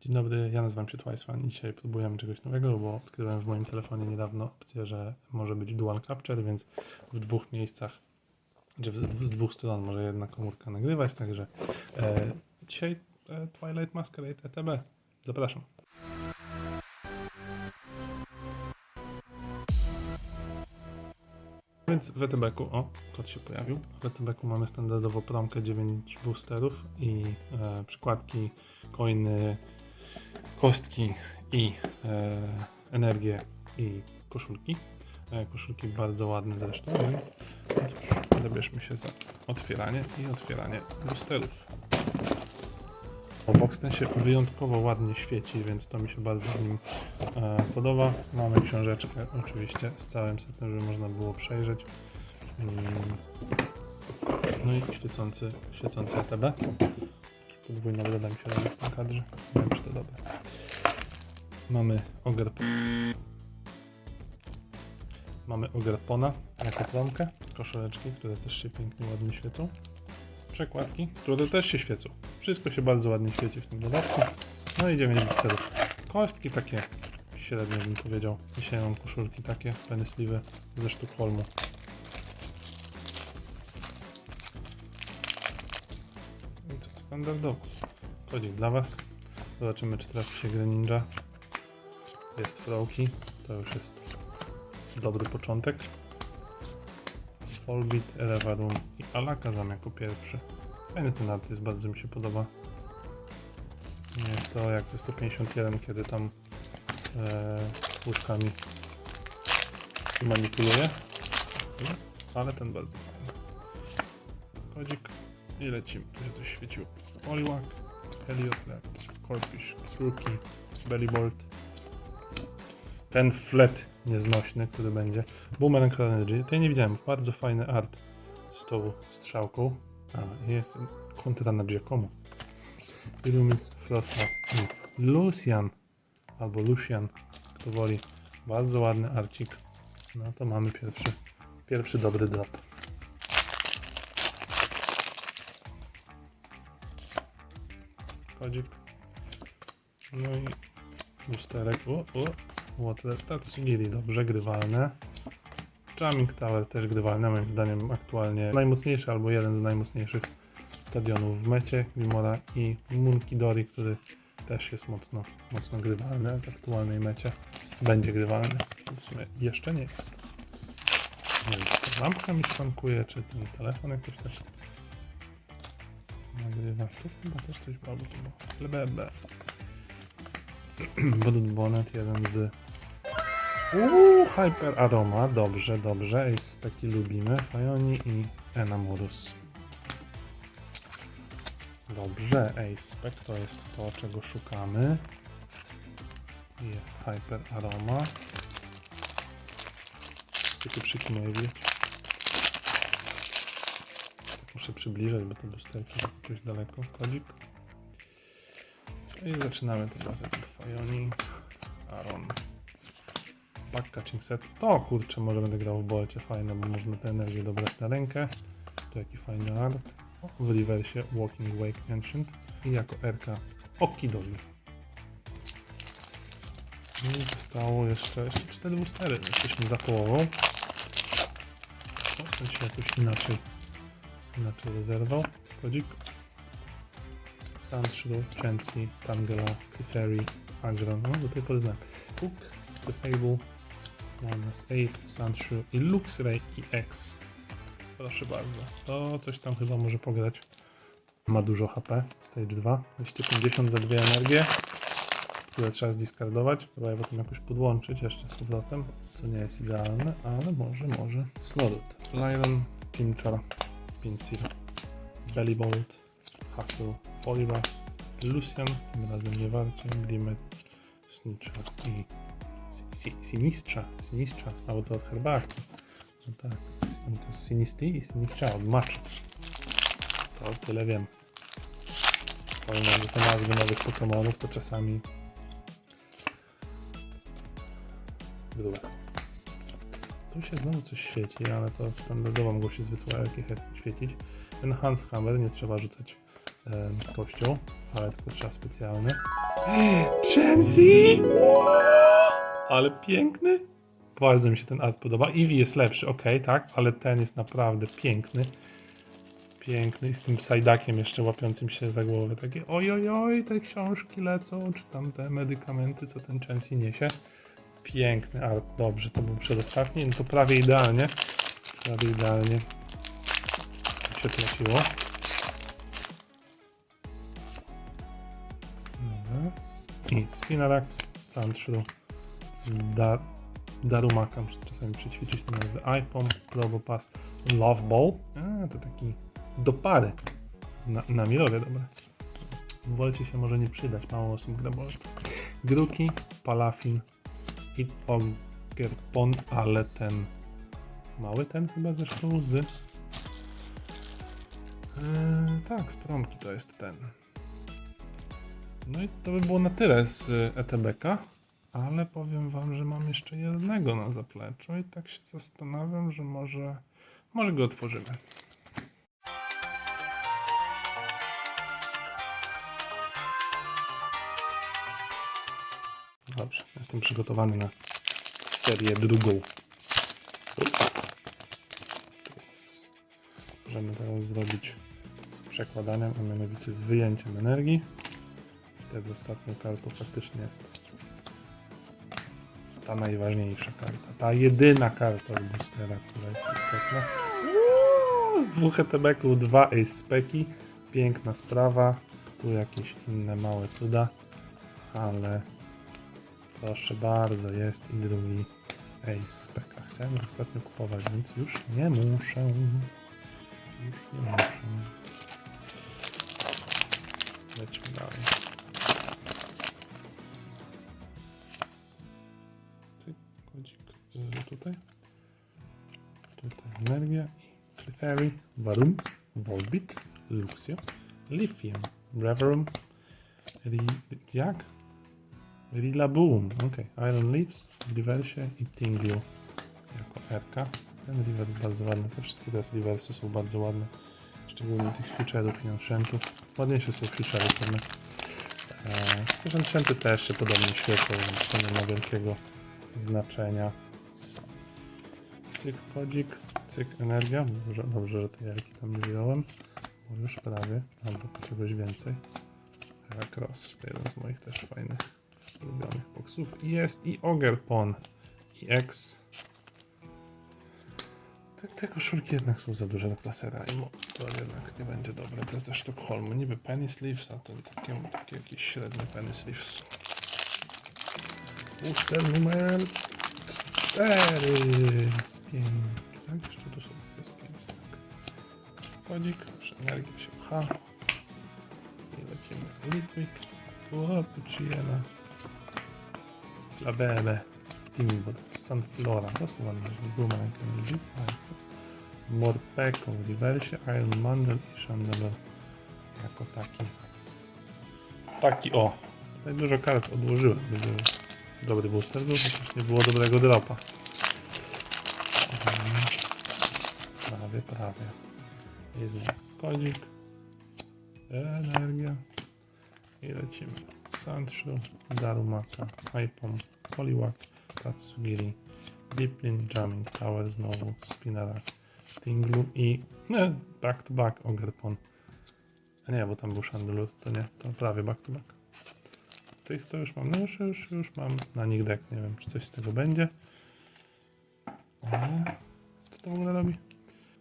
Dzień dobry, ja nazywam się TwiceFan i dzisiaj próbujemy czegoś nowego, bo odkryłem w moim telefonie niedawno opcję, że może być dual capture, więc w dwóch miejscach, czy z dwóch stron może jedna komórka nagrywać, także e, dzisiaj e, Twilight Masquerade ETB. Zapraszam. Więc w ETB-ku, o, kod się pojawił. W ETB-ku mamy standardowo promkę 9 boosterów i e, przykładki, coiny, kostki i e, energię i koszulki. E, koszulki bardzo ładne zresztą, więc zabierzmy się za otwieranie i otwieranie boosterów. Box ten się wyjątkowo ładnie świeci, więc to mi się bardzo w nim e, podoba. Mamy książeczkę oczywiście z całym setem, żeby można było przejrzeć. Mm. No i świecący, świecący ETB. Podwójna broda mi się tym kadrze. Nie wiem, czy to dobre. Mamy ogar... Mamy ogarpona jako promkę. Koszuleczki, które też się pięknie, ładnie świecą. Przekładki, które też się świecą. Wszystko się bardzo ładnie świeci w tym dodatku. No i 9 boosterów. Kostki takie średnio bym powiedział. Dzisiaj mam koszulki takie, penisliwe ze Sztokholmu. I co, standardowo. Kodzik dla Was. Zobaczymy, czy trafi się Greninja. Jest Froki. To już jest dobry początek. Volbit, Elevarum i Alakazam jako pierwszy. Fajny ten art jest, bardzo mi się podoba. Nie jest to jak ze 151, kiedy tam e, łóżkami manipuluje. Ale ten bardzo fajny. Kodzik i lecimy. Tu się coś świeciło. Poliwag, Elliot Lab, Corfish, Fluki, Bellybolt. Ten flet nieznośny, który będzie. Boomerang Energy. Tej nie widziałem. Bardzo fajny art z tą strzałką. A, jest kontra na Giacomo. Illumis, Frostmas i Lucian. Albo Lucian, kto woli. Bardzo ładny arcik. No to mamy pierwszy, pierwszy dobry drop. Kodzik. No i boosterek. O, o. Water Tatsugiri, dobrze, grywalne. Charming Tower też grywalne, moim zdaniem aktualnie najmocniejszy albo jeden z najmocniejszych stadionów w mecie Grimora i Munkidori, który też jest mocno, mocno grywalny w aktualnej mecie. Będzie grywalny, w sumie jeszcze nie jest. Nie wiem, czy lampka mi szwankuje, czy ten telefon jakoś tak nagrywa. Tu chyba też coś było, bo to było LBB. Blood Bonnet, jeden z Uuu, Hyper Aroma, dobrze, dobrze. Ace Speki lubimy. Fajoni i Enamorus. Dobrze, Ace to jest to, czego szukamy. Jest Hyper Aroma. Takie przyki moje widać. Tak muszę przybliżać, bo te lusterki są jakoś daleko. Kodzik. I zaczynamy to bazę Fajoni, Aron. Pack catching set. To kurczę, może będę grał w bolcie fajne, bo można tę energię dobrać na rękę. Tu jaki fajny art. W rewersie Walking Wake Ancient. I jako RK Okidogi. I zostało jeszcze, jeszcze 4 boostery. Jesteśmy za połową. Ten się jakoś inaczej, inaczej rozerwał. Kodzik. Sandshrew, Chancy, Tangela, Clefairy, Agron. No, do tej pory znam. Cook, Clefable, Minus 8, Sandshrew i Luxray i X. Proszę bardzo. To coś tam chyba może pograć. Ma dużo HP. Stage 2. 250 za dwie energie, które trzeba zdiskardować. Trzeba je potem jakoś podłączyć jeszcze z powrotem, co nie jest idealne, ale może, może. Snorunt, Lyron, Chimchar, Pinsir, Bellybolt, Hustle, Poliwrath, Lucian, tym razem nie warcie, Glimmet, Snitcher i Si- si- Sinistrza, Sinistrza, albo od herbatki. No tak, to jest Sinisty i Sinistrza od macza. To tyle wiem. Powiem że te nazwy nowych Pokémonów to czasami grube. Tu się znowu coś świeci, ale to standardowo mogło się z wycłajki świecić. Enhance Hammer nie trzeba rzucać em, kością, ale tylko trzeba specjalny. Chancy! Ale piękny. Bardzo mi się ten art podoba. Eevee jest lepszy, ok, tak, ale ten jest naprawdę piękny. Piękny i z tym sajdakiem jeszcze łapiącym się za głowę. Takie oj, oj, oj, te książki lecą, czy tam te medykamenty, co ten Chancy niesie. Piękny art, dobrze, to był przedostatni, no to prawie idealnie. Prawie idealnie się trafiło. Dobra. I Spinarak, Sandshrew, Dar Darumaka, muszę czasami przećwiczyć tę nazwę, iPom, Probopass, Love Ball. A, to taki do pary. Na, na milowie, dobra. Wolcie się może nie przydać, mało osób gra. Gruki, Palafin Ogerpon, ale ten mały ten chyba zresztą z... Eee, tak, z promki to jest ten. No i to by było na tyle z ETBK, ale powiem wam, że mam jeszcze jednego na zapleczu i tak się zastanawiam, że może, może go otworzymy. Jestem przygotowany na serię drugą. Możemy teraz zrobić z przekładaniem, a mianowicie z wyjęciem energii. Wtedy ostatnią kartą faktycznie jest ta najważniejsza karta. Ta jedyna karta z boostera, która jest istotna. Z dwóch ETB-ków dwa Ace Speki. Piękna sprawa. Tu jakieś inne małe cuda. Ale proszę bardzo, jest i drugi Ace Speka. Chciałem ostatnio kupować, więc już nie muszę. Już nie muszę. Lećmy dalej. Kodzik y, tutaj. Tutaj energia i Clefairy, Varum, Volbit, Luxio, Lithium, Reverum, Ri... jak? Rillaboom, ok. Iron Leaves, Diversie i Tinglu jako RK. Ten reverse bardzo ładny, te wszystkie teraz reversy są bardzo ładne. Szczególnie tych feature'ów i enchantów. Ładniejsze są feature'y pewnie. Eee, enchanty też się podobnie świecą, więc to nie ma wielkiego znaczenia. Cyk kodzik, cyk energia. Dobrze, dobrze że tej jarki tam nie wyjąłem. Bo już prawie, albo czegoś więcej. Heracross, to jeden z moich też fajnych, boksów. I jest i Ogerpon, i X. Te, te koszulki jednak są za duże dla klasera i to jednak nie będzie dobre. To jest ze Sztokholmu. Niby penny sleeves, a to takie, takie jakieś średnie penny sleeves. Booster numer 4 z 5. Tak, jeszcze tu są jest 5. Tak. Kodzik, że energia się pcha. I lecimy. Liquid. O, Pucciella. Labele. Timbur. Sunflora. To są ładne. Boomerang Energy. Morpeko w rewersie. Iron Mandel i Chandelier. Jako taki. Taki o. Tutaj dużo kart odłożyłem. Gdyby dobry booster był, nie było dobrego dropa. Mhm. Prawie, prawie. Jest kodzik. Energia. I lecimy. Sandshow, Darumaka, Hypom, Poliwag, Tatsugiri, Deeplin, Jamming Tower znowu, Spinarak, Tinglu i e, back to back Ogerpon. A nie, bo tam był Chandelure, to nie, to prawie back to back. Tych to już mam, no już, już, już mam na nich deck, nie wiem czy coś z tego będzie. Ale co to w ogóle robi?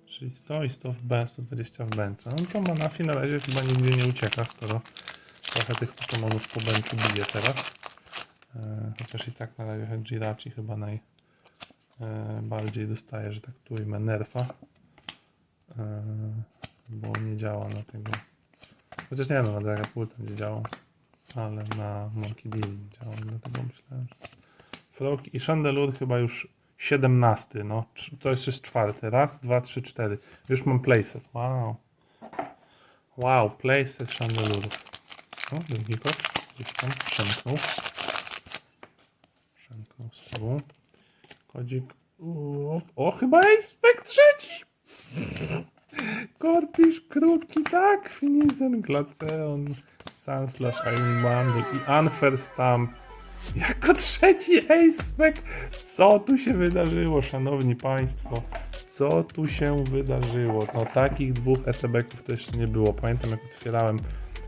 Czyli 100 i 100 w B, 120 w bencha. No to Manafi na razie chyba nigdzie nie ucieka, skoro trochę tych Pokemonów po benchu bije teraz. E, chociaż i tak na razie Jirachi chyba naj e, dostaje, że tak tu ujmę nerfa. E, bo nie działa na tego. Chociaż nie no, na Dragapult nie działa. Ale na Monkey D działa, dlatego myślałem, że... Frog i Chandelure chyba już 17, no. To jest już czwarty. Raz, dwa, trzy, cztery. Już mam playset. Wow. Wow, playset Chandelurów. O, drugi kot. Gdzieś tam przemknął. Tobą. Kodzik. O, o chyba Aspek trzeci! Korpisz, krótki, tak, Finizen, Glaceon, Sun Slash Iron i Unfair Stamp jako trzeci Ace Spec. Co tu się wydarzyło, szanowni państwo? Co tu się wydarzyło? No takich dwóch ETB-ków to jeszcze nie było. Pamiętam jak otwierałem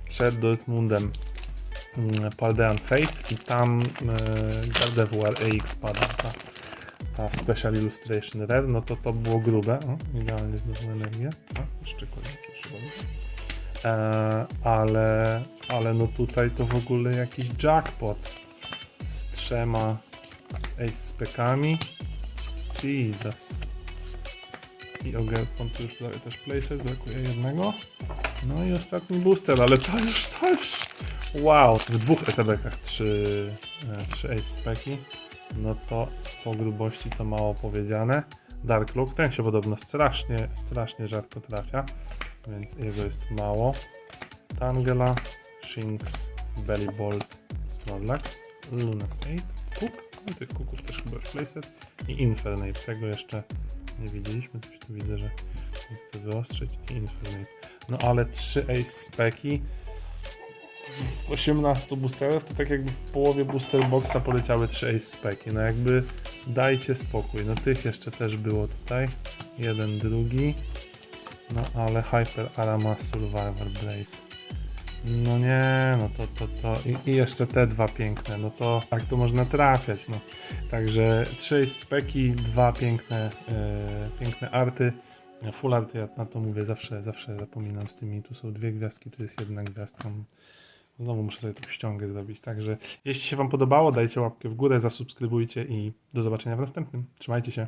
przed Dortmundem Paldean Fates i tam e, Gardevoir AX pada ta, ta Special Illustration Rare, no to to było grube. O, idealnie znowu energię. A, jeszcze proszę bardzo. E, ale, ale no tutaj to w ogóle jakiś jackpot z trzema ace spekami. Jesus. I Ogerpon tu już też placer, brakuje jednego. No i ostatni booster, ale to już, to już... Wow, w dwóch ETB-kach trzy, e, trzy ace speki. No to po grubości to mało powiedziane. Dark Look, ten się podobno strasznie, strasznie rzadko trafia, więc jego jest mało. Tangela, Shinx, Belly Bolt, Snorlax, Lunas 8, Cook, no tych kuków też chyba już playset i Infernate, tego jeszcze nie widzieliśmy, coś tu widzę, że nie chcę wyostrzyć i Infernate. No ale 3 Ace Speki w 18 boosterach to tak jakby w połowie booster boxa poleciały 3 Ace Speki, no jakby dajcie spokój, no tych jeszcze też było tutaj, jeden, drugi, no ale Hyper Arama Survivor Blaze. No nie, no to, to, to I, i jeszcze te dwa piękne, no to tak to można trafiać, no. Także trzy speki, dwa piękne, e, piękne arty. Full art, ja na to mówię, zawsze, zawsze zapominam z tymi, tu są dwie gwiazdki, tu jest jedna gwiazdka. Znowu muszę sobie tu ściągę zrobić, także jeśli się Wam podobało, dajcie łapkę w górę, zasubskrybujcie i do zobaczenia w następnym. Trzymajcie się.